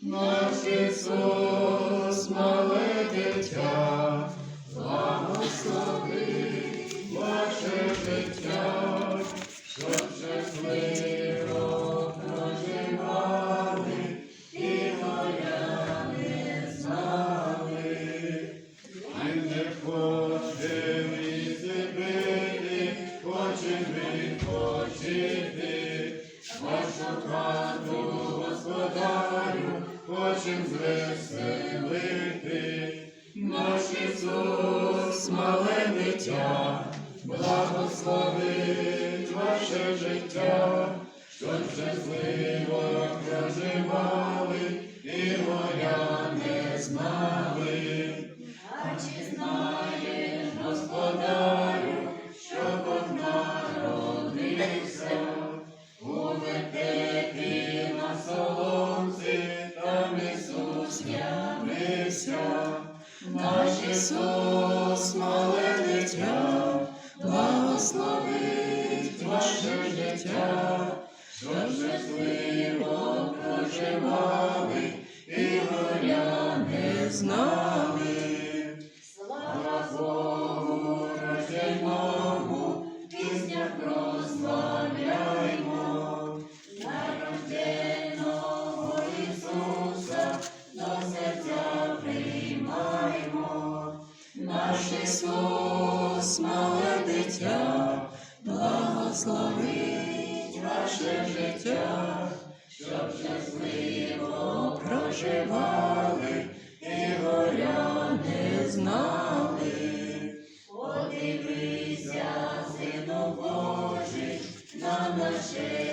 Наш Ісус, мале дитя, благослови ваше життя, щоб щасливо хочем звеселити. Наш Ісус, мале дитя, благословить ваше життя, щоб щасливо проживали і горя не знали. А чи знаєш, господарю, що Бог народився у вертепі на соломці, наш Ісус, мале дитя, благословить ваше життя, що житливо проживали на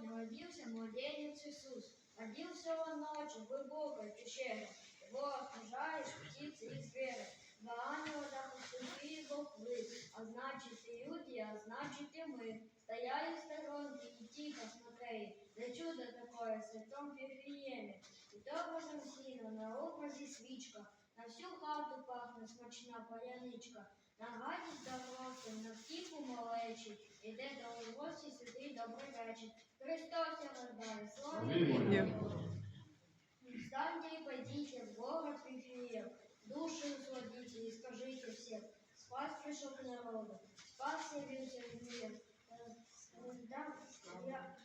родился младенец Иисус. Родился он ночью, глубокой пещере. Его окружают птицы и звери. Два ангела захватили Бог вы, а значит и люди, а значит и мы. Стояли в сторонке и тихо смотрели на чудо такое в святом Вифлееме. И то Божьим сыном на образе свічка, на всю хату пахне смачна паляничка. На гаді здоровся, на втіху малечі, іде до гості святий добрий вечір. Христос я рождає, слава Йому! Встаньте и пойдите в город Вифлеем, души усладите и скажите всем, спас пришел к народу, спас явился в мир. Э, э, Да, я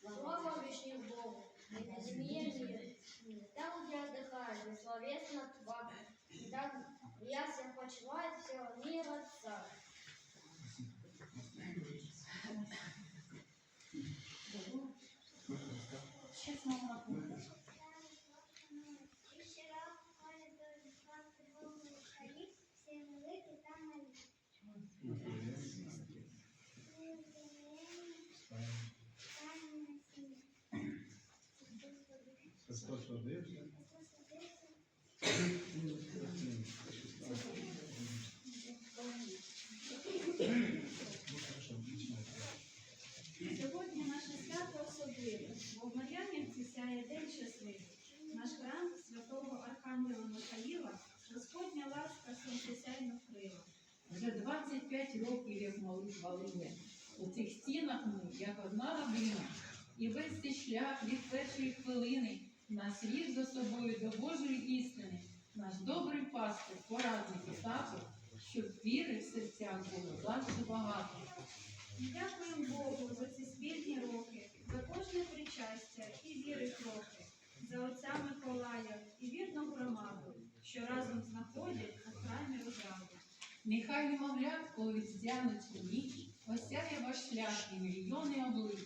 слово объяснил Богу, и на земле мир. Там, где отдыхает бессловесно тварь, там ясно почивает всего Сьогодні наше свято особливе. В Обмарянівці сяє день щасливий. Наш храм святого Архангела Михаїла Господня ласка сонцесяйно крила. Вже 25 років як молив Валине. У цих стінах ми, як одна родина, і весь цей шлях від першої хвилини нас вів за собою до Божої істини, наш добрий пастир, порадник і тато, щоб віри в серцях було завжди багато. Дякуємо Богу за ці спільні роки, за кожне причастя і віри кроки, за отця Миколая і вірну громаду, що разом знаходять у храмі розраду. Нехай немовлятко від зяночу ніч осяє ваш шлях і мільйони облич,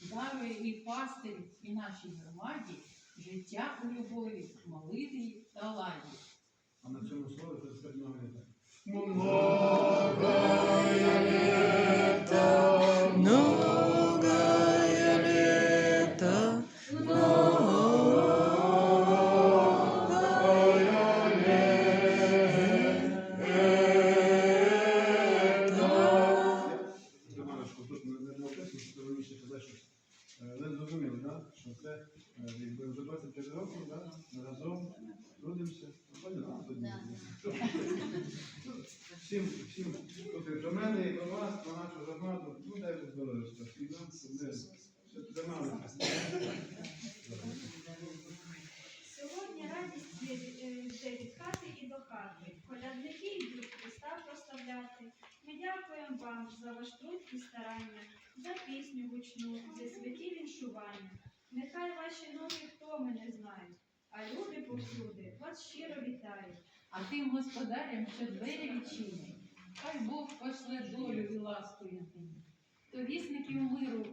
дарує і пастирі, і нашій громаді життя у любові, молитві та ладі. А на цьому слові це тепер говорити. Многое лето, Романочку, тут не не написано, що раніше казати, що е, ви зрозуміли, да? що це е, якби вже 25 років, да? ми разом трудимося. Всім, всім, тобто про мене і про вас, про нашу громаду, ну дай Бог здоров'я, і нам, ми все трималися. Сьогодні радість є від- е, хати і до хати. Колядники йдуть Христа прославляти. Ми дякуємо вам за ваш труд і старання, за пісню гучну, за святі віншування. Нехай ваші ноги втоми не знають, а люди повсюди вас щиро вітають. А тим господарям, що двері відчинять, хай Бог пошле долю і ласку єдині. То вісників миру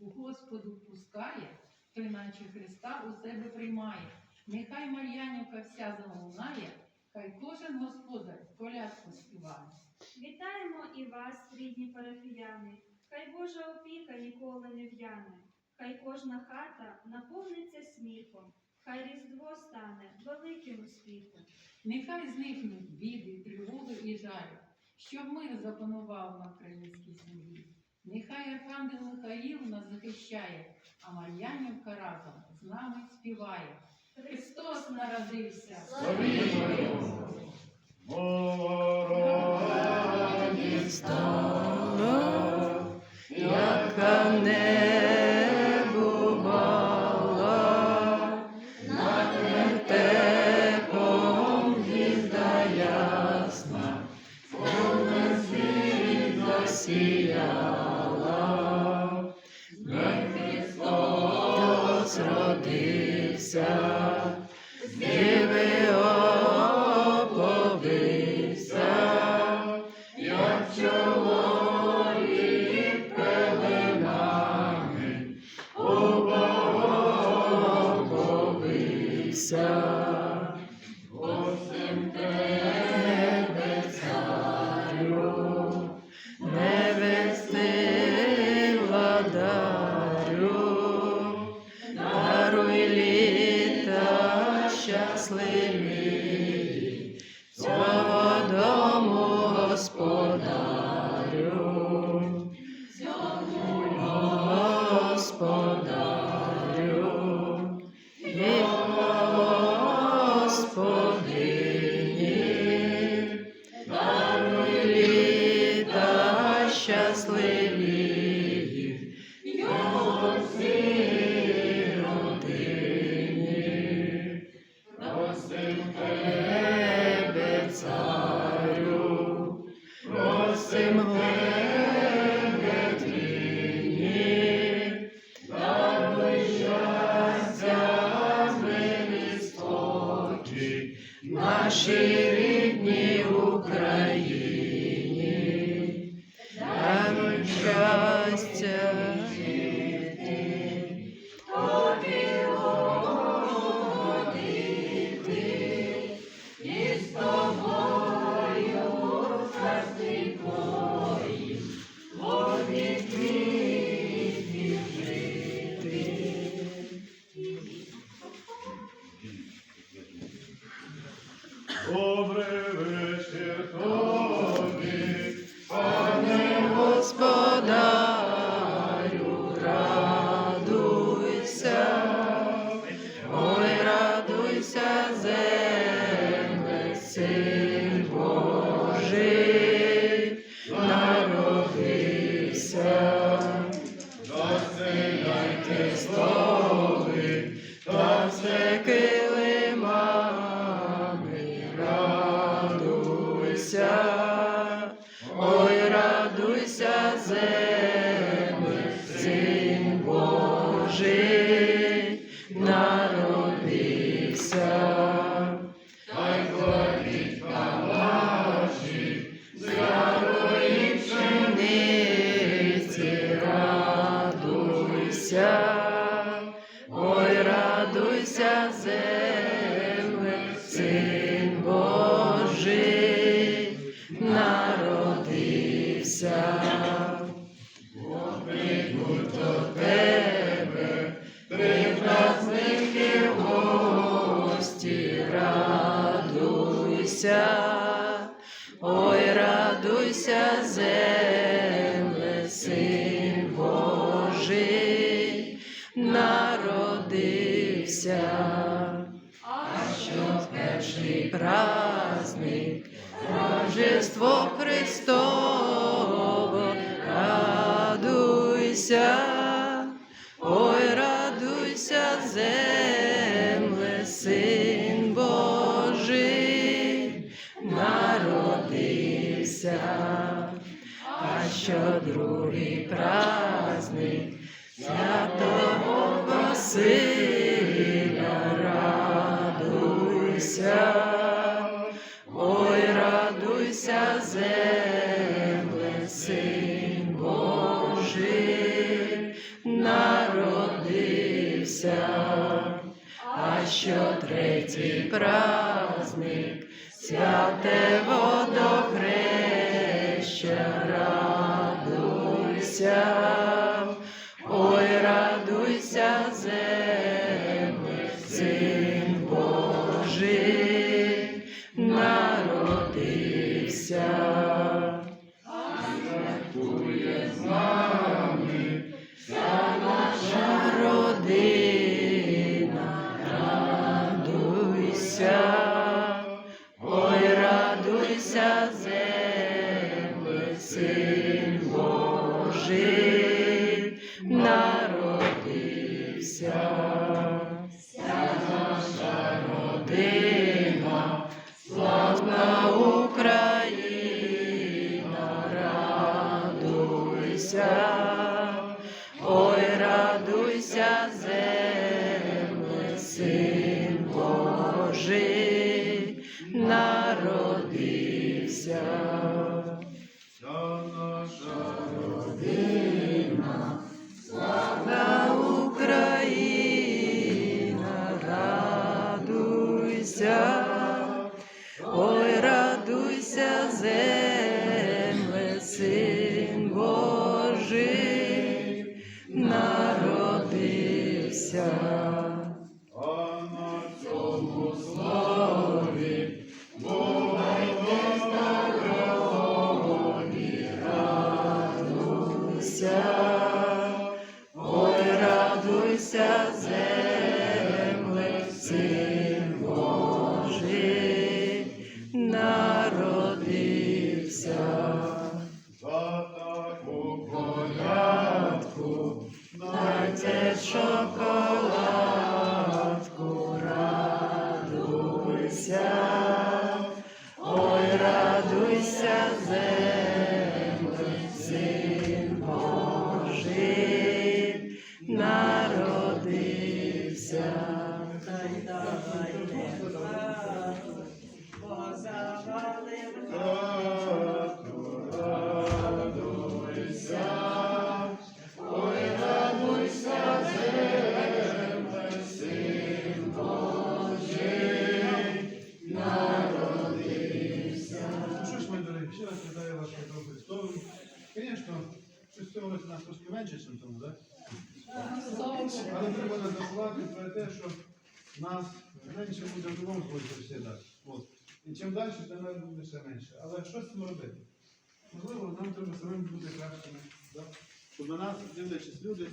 Господу впускає, той наче Христа у себе приймає. Нехай Мар'янівка вся залунає, хай кожен господар колядку співає. Вітаємо і вас, рідні парафіяни. Хай Божа опіка ніколи не в'яне. Хай кожна хата наповниться сміхом. Хай Різдво стане великим успіхом. Нехай зникнуть біди, тривоги і жаль, щоб мир запанував на українській землі. Нехай Архангел Михаїл нас захищає, а Мар'янівка разом з нами співає. Христос народився! стала, Просим радуйся, ой, радуйся, земле, син Божий, народився. А що другий праздник святого Василя, що третій праздник, святе водохреща, радуйся, народився. Менше буде в другому свої сусіда. От. І чим далі, тим нас буде ще менше. Але що з цим робити? Можливо, нам треба самим бути кращими. Да? Щоб на нас, дивлячись люди,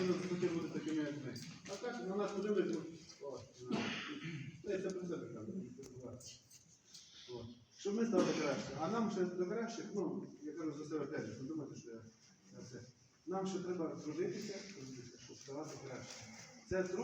вони захотіли бути такими, як ми. А так на нас подивляться. Це не забувати. От. Щоб ми стали краще. А нам ще до кращих, ну, я кажу за себе теж, не думайте, що я, це. Нам ще треба трудитися, трудитися, щоб Давайте краще. Це друг.